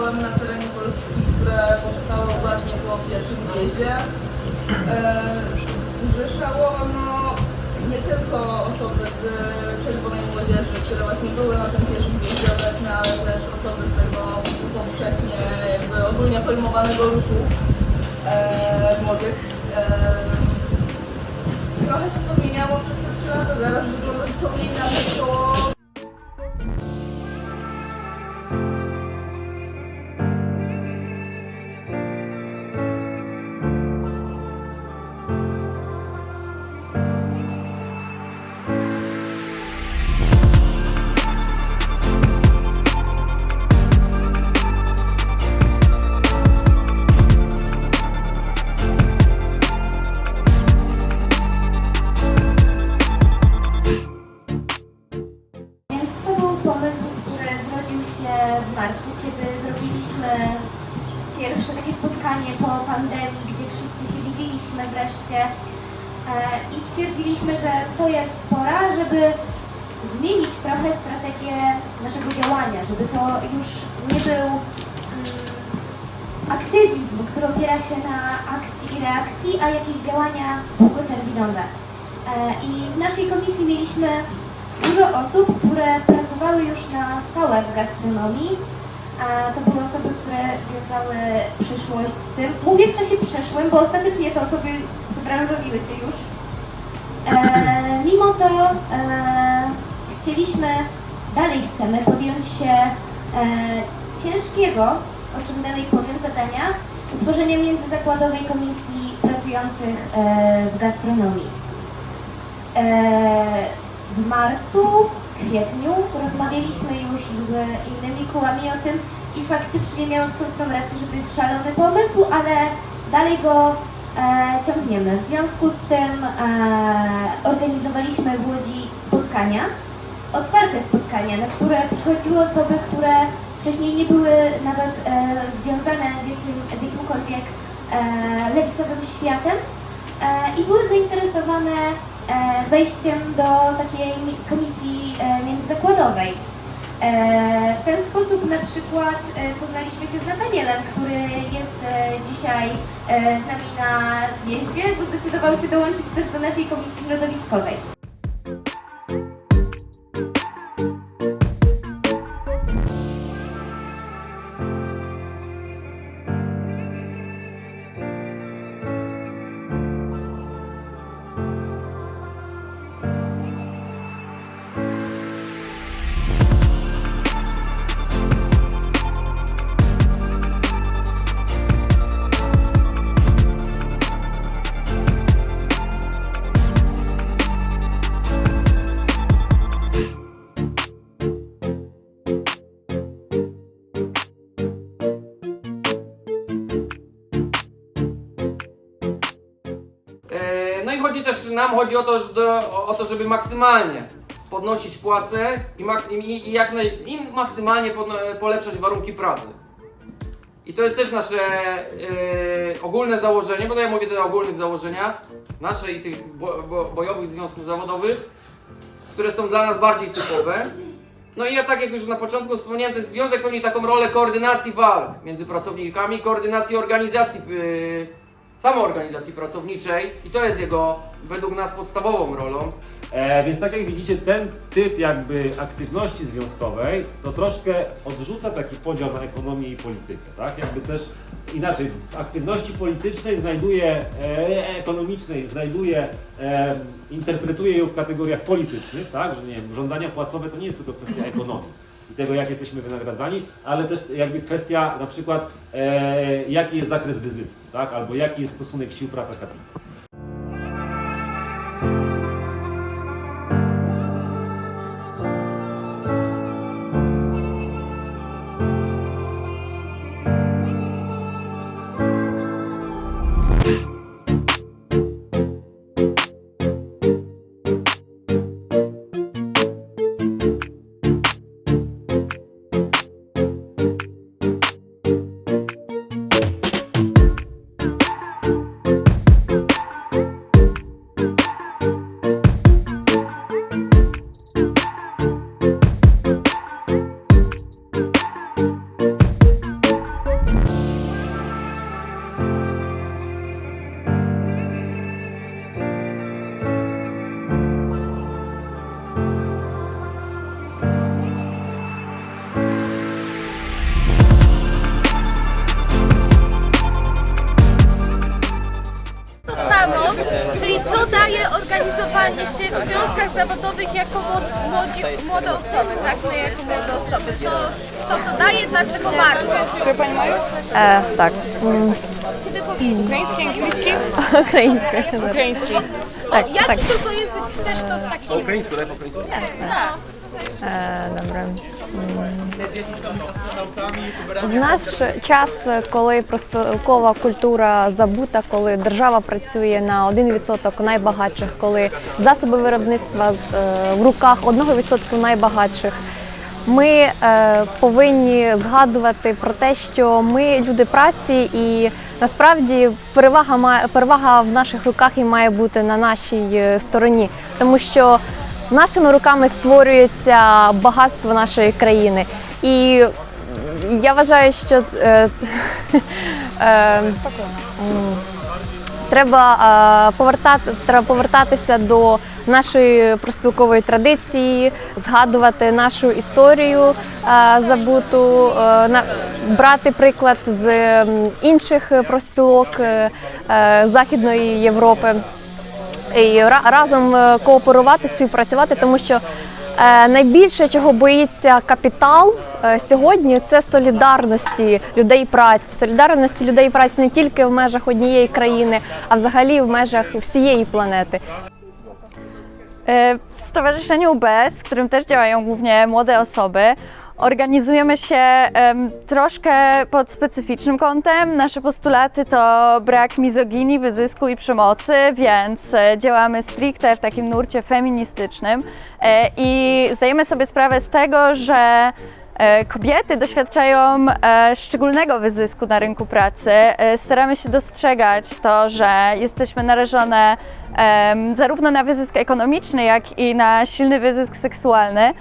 działałem na terenie Polski, które powstało właśnie po pierwszym zjeździe. E, Zrzeszało ono nie tylko osoby z Czerwonej Młodzieży, które właśnie były na tym pierwszym zjeździe obecne, ale też osoby z tego powszechnie jakby ogólnie pojmowanego ruchu e, młodych. E, trochę się to zmieniało przez te trzy lata, zaraz wygląda zupełnie inaczej koło i stwierdziliśmy, że to jest pora, żeby zmienić trochę strategię naszego działania, żeby to już nie był mm, aktywizm, który opiera się na akcji i reakcji, a jakieś działania długoterminowe. E, I w naszej komisji mieliśmy dużo osób, które pracowały już na stałe w gastronomii. A to były osoby, które wiązały przyszłość z tym. Mówię w czasie przeszłym, bo ostatecznie te osoby przebranżowiły się już. E, mimo to e, chcieliśmy, dalej chcemy podjąć się e, ciężkiego, o czym dalej powiem, zadania utworzenia międzyzakładowej komisji pracujących e, w gastronomii. E, w marcu, kwietniu rozmawialiśmy już z innymi kołami o tym i faktycznie miał absolutną rację, że to jest szalony pomysł, ale dalej go e, ciągniemy. W związku z tym e, organizowaliśmy w Łodzi spotkania, otwarte spotkania, na które przychodziły osoby, które wcześniej nie były nawet e, związane z, jakim, z jakimkolwiek e, lewicowym światem e, i były zainteresowane e, wejściem do takiej mi- komisji e, międzyzakładowej. E, W ten sposób na przykład e, poznaliśmy się z Natanielem, który jest e, dzisiaj z nami na zjeździe, bo zdecydował się dołączyć też do naszej komisji środowiskowej. Chodzi o to, do, o to żeby maksymalnie podnosić płace i, mak, i, i jak naj, i maksymalnie podno, polepszać warunki pracy. I to jest też nasze e, ogólne założenie, bo to ja mówię o ogólnych założeniach, nasze i tych bo, bo, bojowych związków zawodowych, które są dla nas bardziej typowe. No i ja tak jak już na początku wspomniałem, ten związek pełni taką rolę koordynacji walk między pracownikami, koordynacji organizacji, yy, samoorganizacji pracowniczej i to jest jego według nas podstawową rolą. E, więc tak jak widzicie, ten typ jakby aktywności związkowej to troszkę odrzuca taki podział na ekonomię i politykę, tak? Jakby też inaczej, w aktywności politycznej znajduje, e, ekonomicznej znajduje, e, interpretuje ją w kategoriach politycznych, tak? Że nie wiem, żądania płacowe to nie jest tylko kwestia ekonomii i tego, jak jesteśmy wynagradzani, ale też jakby kwestia na przykład, e, jaki jest zakres wyzysku, tak? Albo jaki jest stosunek sił praca kapitału. zawodowych jako młodzi, młode osoby, tak? My jako młode osoby. Co, co to daje, dlaczego warto? Czy pani mają? E, tak. Mm, Ukraiński, angielski? Ukraińskie. Ukraiński. Tak, Jaki tak. tylko język chcesz, to w takim... Po ukraińsku, daj po ukraińsku. E, dobra. В наш час, коли проспілкова культура забута, коли держава працює на 1% найбагатших, коли засоби виробництва е, в руках 1% найбагатших, ми е, повинні згадувати про те, що ми люди праці, і насправді перевага перевага в наших руках і має бути на нашій е, стороні, тому що нашими руками створюється багатство нашої країни. І я вважаю, що е, е, треба е, повертати, треба повертатися до нашої проспілкової традиції, згадувати нашу історію забуту, е, брати приклад з інших проспілок Західної Європи і ра- разом е, кооперувати, співпрацювати, тому що е, найбільше чого боїться капітал е, сьогодні, це солідарності людей праці, солідарності людей праці не тільки в межах однієї країни, а взагалі в межах всієї планети. W Stowarzyszeniu UBS, w którym też działają głównie młode osoby, organizujemy się em, troszkę pod specyficznym kątem. Nasze postulaty to brak mizoginii, wyzysku i przemocy, więc e, działamy stricte w takim nurcie feministycznym e, i zdajemy sobie sprawę z tego, że E, Kobiety doświadczają e, szczególnego wyzysku na rynku pracy. Staramy się dostrzegać to, że jesteśmy narażone zarówno na wyzysk ekonomiczny, jak i na silny wyzysk seksualny.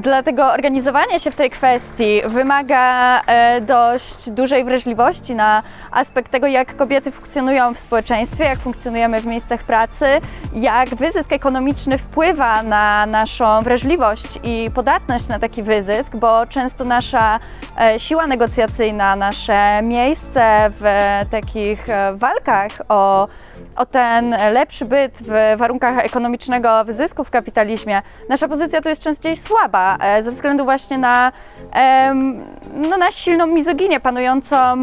Dlatego organizowanie się w tej kwestii wymaga e, dość dużej wrażliwości na aspekt tego, jak kobiety funkcjonują w społeczeństwie, jak funkcjonujemy w miejscach pracy, jak wyzysk ekonomiczny wpływa na naszą wrażliwość i podatność na taki wyzysk, bo często nasza e, siła negocjacyjna, nasze miejsce w takich e, walkach o o ten lepszy byt w warunkach ekonomicznego wyzysku w kapitalizmie, nasza pozycja tu jest częściej słaba e, ze względu właśnie na, no, na silną mizoginię panującą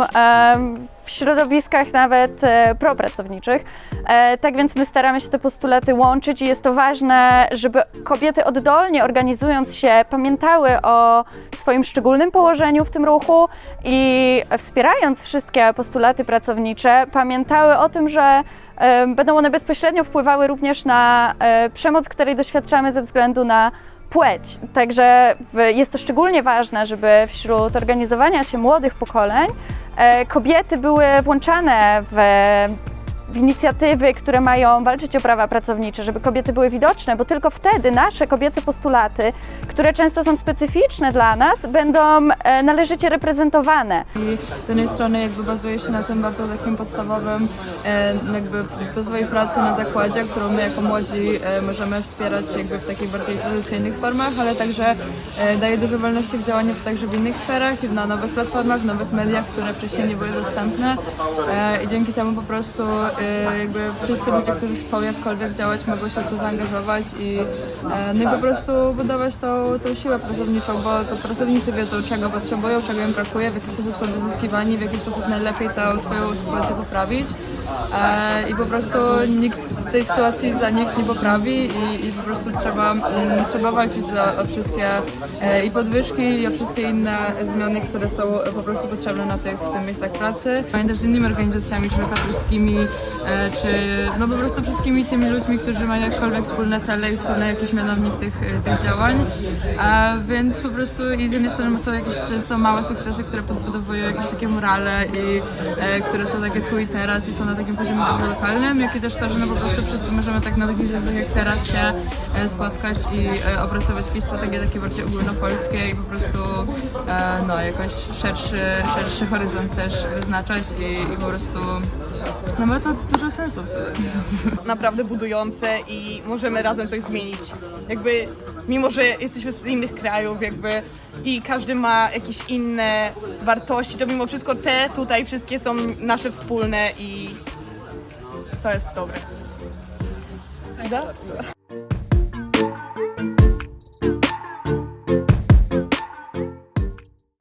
w środowiskach nawet e, propracowniczych. E, tak więc my staramy się te postulaty łączyć i jest to ważne, żeby kobiety oddolnie organizując się pamiętały o swoim szczególnym położeniu w tym ruchu i wspierając wszystkie postulaty pracownicze, pamiętały o tym, że będą one bezpośrednio wpływały również na przemoc, której doświadczamy ze względu na płeć. Także jest to szczególnie ważne, żeby wśród organizowania się młodych pokoleń e, kobiety były włączane w, w inicjatywy, które mają walczyć o prawa pracownicze, żeby kobiety były widoczne, bo tylko wtedy nasze kobiece postulaty, które często są specyficzne dla nas, będą e, należycie reprezentowane. I z jednej strony jakby bazuje się na tym bardzo takim podstawowym e, jakby podstawowej pracy na zakładzie, którą my jako młodzi e, możemy wspierać jakby w takich bardziej tradycyjnych formach, ale także daje dużo wolności w działaniu także w innych sferach na nowych platformach, nowych mediach, które wcześniej nie były dostępne i dzięki temu po prostu jakby wszyscy ludzie, którzy chcą jakkolwiek działać, mogą się w to zaangażować i, e, no i po prostu budować tą, tą siłę pracowniczą, bo to pracownicy wiedzą czego potrzebują, czego im brakuje, w jaki sposób są wyzyskiwani, w jaki sposób najlepiej tę swoją sytuację poprawić e, i po prostu nikt tej sytuacji za nikt nie poprawi i, i po prostu trzeba, mm, trzeba walczyć za, o wszystkie e, i podwyżki i o wszystkie inne zmiany, które są po prostu potrzebne na tych, w tych miejscach pracy. Pamiętam z innymi organizacjami, czy e, czy no po prostu wszystkimi tymi ludźmi, którzy mają jakkolwiek wspólne cele i wspólny jakiś mianownik tych, e, tych działań. A więc po prostu i z jednej strony są jakieś często małe sukcesy, które podbudowują jakieś takie morale i e, które są takie tu i teraz i są na takim poziomie bardzo lokalnym, jak i też to, że no po prostu wszyscy możemy tak na takich zasadach jak teraz się e, spotkać i e, opracować jakieś strategie takie bardziej ogólnopolskie i po prostu e, no jakoś szerszy, szerszy horyzont też wyznaczać i, i po prostu no ma to dużo sensu w sumie. Naprawdę budujące i możemy razem coś zmienić. Jakby, mimo że jesteśmy z innych krajów, jakby i każdy ma jakieś inne wartości, to mimo wszystko te tutaj wszystkie są nasze wspólne i to jest dobre. Да?